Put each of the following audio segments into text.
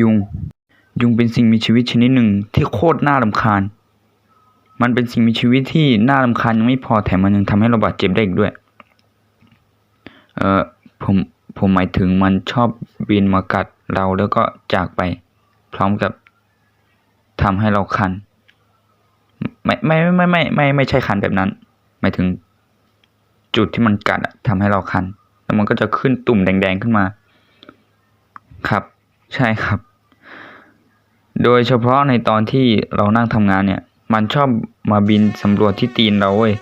ยุง ยุงเป็นสิ่งมีชีวิตชนิดหนึ่งที่โคตรน่ารำคาญ มันเป็นสิ่งมีชีวิตที่น่ารำคาญยังไม่พอแถมมันยังทำให้เราบาดเจ็บได้อีกด้วย เออผมผมหมายถึงมันชอบบินมากัดเราแล้วก็จากไป พร้อมกับทำให้เราคัน ไม่ไม่ไม่ไม่ไม่ไม่ไม่ใช่คันแบบนั้น หมายถึงจุดที่มันกัดทำให้เราคัน แล้วมันก็จะขึ้นตุ่มแดง ๆ ขึ้นมา ครับ ใช่ครับ โดยเฉพาะในตอนที่เรานั่งทำงานเนี่ย มันชอบมาบินสำรวจที่ตีนเราเว้ย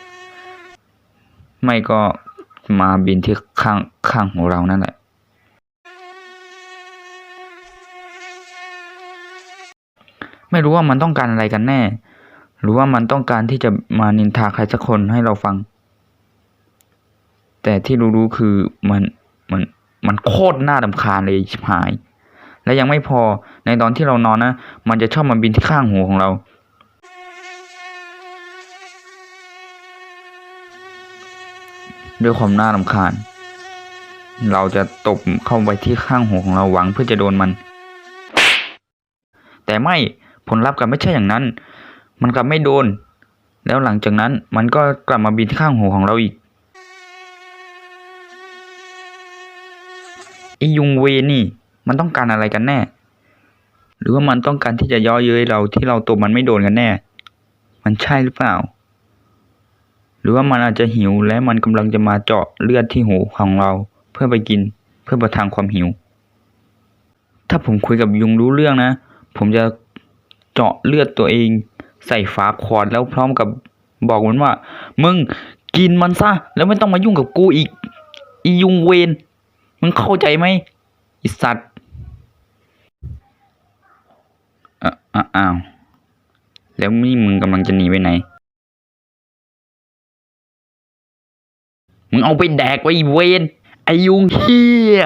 ไม่ก็มาบินที่ข้างข้างของเรานั่นแหละ ไม่รู้ว่ามันต้องการอะไรกันแน่ หรือว่ามันต้องการที่จะมานินทาใครสักคนให้เราฟัง แต่ที่รู้ๆคือมันมันมันโคตรน่ารำคาญเลยชิบหาย และยังไม่พอในตอนที่เรานอนนะ มันจะชอบมาบินที่ข้างหูของเรา ด้วยความน่ารำคาญ เราจะตบเข้าไปที่ข้างหูของเราหวังเพื่อจะโดนมัน แต่ไม่ผลลัพธ์กลับไม่ใช่อย่างนั้น มันกลับไม่โดน แล้วหลังจากนั้นมันก็กลับมาบินที่ข้างหูของเราอีกไอยุงเวนี่ มันต้องการอะไรกันแน่ หรือว่ามันต้องการที่จะย่อเย้ยเราที่เราตบมันไม่โดนกันแน่ มันใช่หรือเปล่า หรือว่ามันอาจจะหิวและมันกำลังจะมาเจาะเลือดที่หูของเรา เพื่อไปกิน เพื่อประทังความหิว ถ้าผมคุยกับยุงรู้เรื่องนะ ผมจะเจาะเลือดตัวเอง ใส่ฝาขวดแล้วพร้อมกับบอกมันว่า มึงกินมันซะแล้วไม่ต้องมายุ่งกับกูอีก อียุงเวนมึงเข้าใจไหมไอสัตว์ อ้าวแล้วนี่มึงกำลังจะหนีไปไหน มึงเอาไปแดกไว้เวนไอยุงเฮีย